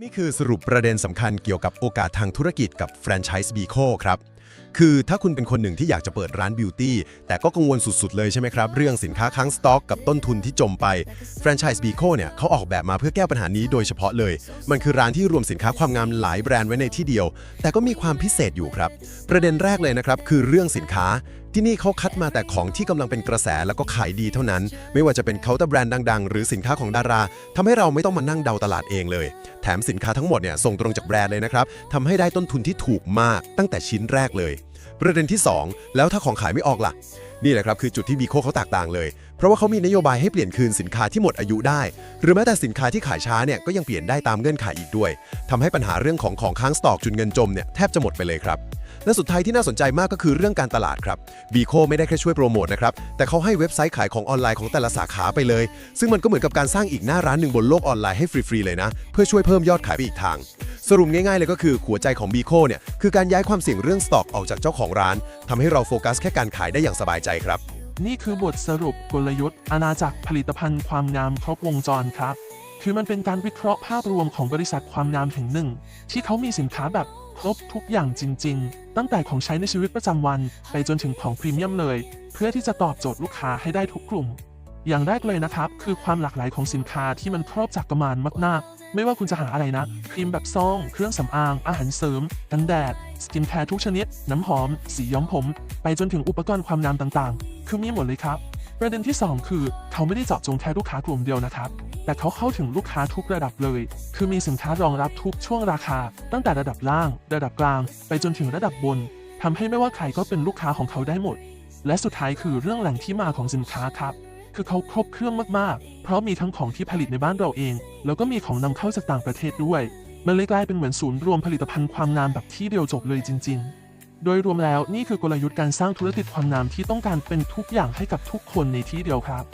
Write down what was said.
นี่คือสรุปประเด็นสำคัญเกี่ยวกับโอกาสทางธุรกิจกับแฟรนไชส์บีโคครับ คือถ้าคุณเป็นคนหนึ่งที่อยากจะเปิดร้านบิวตี้แต่ก็กังวลสุดๆเลยใช่ไหมครับ เรื่องสินค้าค้างสต็อกกับต้นทุนที่จมไปแฟรนไชส์บีโคเนี่ยเขาออกแบบมาเพื่อแก้ปัญหานี้โดยเฉพาะเลย มันคือร้านที่รวมสินค้าความงามหลายแบรนด์ไว้ในที่เดียว แต่ก็มีความพิเศษอยู่ครับ ประเด็นแรกเลยนะครับคือเรื่องสินค้าที่นี่เขาคัดมาแต่ของที่กำลังเป็นกระแสแล้วก็ขายดีเท่านั้น ไม่ว่าจะเป็นเคาน์เตอร์แบรนด์ดัง ๆ หรือสินค้าของดาราทำให้เราไม่ต้องมานั่งเดาตลาดเองเลย แถมสินค้าทั้งหมดเนี่ยส่งตรงจากแบรนด์เลยนะครับทำให้ได้ต้นทุนที่ถูกมากตั้งแต่ชิ้นแรกเลยประเด็นที่ 2 แล้วถ้าของขายไม่ออกล่ะ นี่แหละครับคือจุดที่บีโคเขาแตกต่างเลย เพราะว่าเขามีนโยบายให้เปลี่ยนคืนสินค้าที่หมดอายุได้ หรือแม้แต่สินค้าที่ขายช้าเนี่ยก็ยังเปลี่ยนได้ตามเงื่อนไขอีกด้วยทำให้ปัญหาเรื่องของของค้างสต็อกจุนเงินจมเนี่ยแทบจะหมดไปเลยครับและสุดท้ายที่น่าสนใจมากก็คือเรื่องการตลาดครับบีโคไม่ได้แค่ช่วยโปรโมทนะครับ แต่เขาให้เว็บไซต์ขายของออนไลน์ของแต่ละสาขาไปเลย ซึ่งมันก็เหมือนกับการสร้างอีกหน้าร้านหนึ่งบนโลกออนไลน์ให้ฟรี ๆ เลยนะ เพื่อช่วยเพิ่มยอดขายไปอีกทาง รุปง่ายๆเลยก็คือหัวใจของบีโคเนี่ยคือการย้ายความเสี่ยงเรื่องสต็อกออกจากเจ้าของร้านทำให้เราโฟกัสแค่การขายได้อย่างสบายใจครับ นี่คือบทสรุปกลยุทธ์ อาณาจักรผลิตภัณฑ์ความงามครบวงจรครับ คือมันเป็นการวิเคราะห์ภาพรวมของบริษัทความงามแห่งหนึ่ง ที่เขามีสินค้าแบบครบทุกอย่างจริง ๆ ตั้งแต่ของใช้ในชีวิตประจำวัน ไปจนถึงของพรีเมียมเลย เพื่อที่จะตอบโจทย์ลูกค้าให้ได้ทุกกลุ่มอย่างแรกเลยนะครับ คือความหลากหลายของสินค้าที่มันครอบจักรมานมากๆ ไม่ว่าคุณจะหาอะไรนะครีมแบบซอง เครื่องสำอาง อาหารเสริม กันแดด สกินแคร์ทุกชนิด น้ำหอม สีย้อมผม ไปจนถึงอุปกรณ์ความงามต่างๆ คือมีหมดเลยครับ ประเด็นที่ 2 คือ เขาไม่ได้เจาะจงแค่ลูกค้ากลุ่มเดียวนะครับ แต่เขาเข้าถึงลูกค้าทุกระดับเลย คือมีสินค้ารองรับทุกช่วงราคา ตั้งแต่ระดับล่าง ระดับกลาง ไปจนถึงระดับบนทำให้ไม่ว่าใครก็เป็นลูกค้าของเขาได้หมด และสุดท้ายคือเรื่องแหล่งที่มาของสินค้าครับ คือเขาครบเครื่องมากๆ เพราะมีทั้งของที่ผลิตในบ้านเราเอง แล้วก็มีของนำเข้าจากต่างประเทศด้วย มันเลยกลายเป็นเหมือนศูนย์รวมผลิตภัณฑ์ความงามแบบที่เดียวจบเลยจริง ๆ โดยรวมแล้วนี่คือกลยุทธ์การสร้างธุรกิจความงามที่ต้องการเป็นทุกอย่างให้กับทุกคนในที่เดียวครับ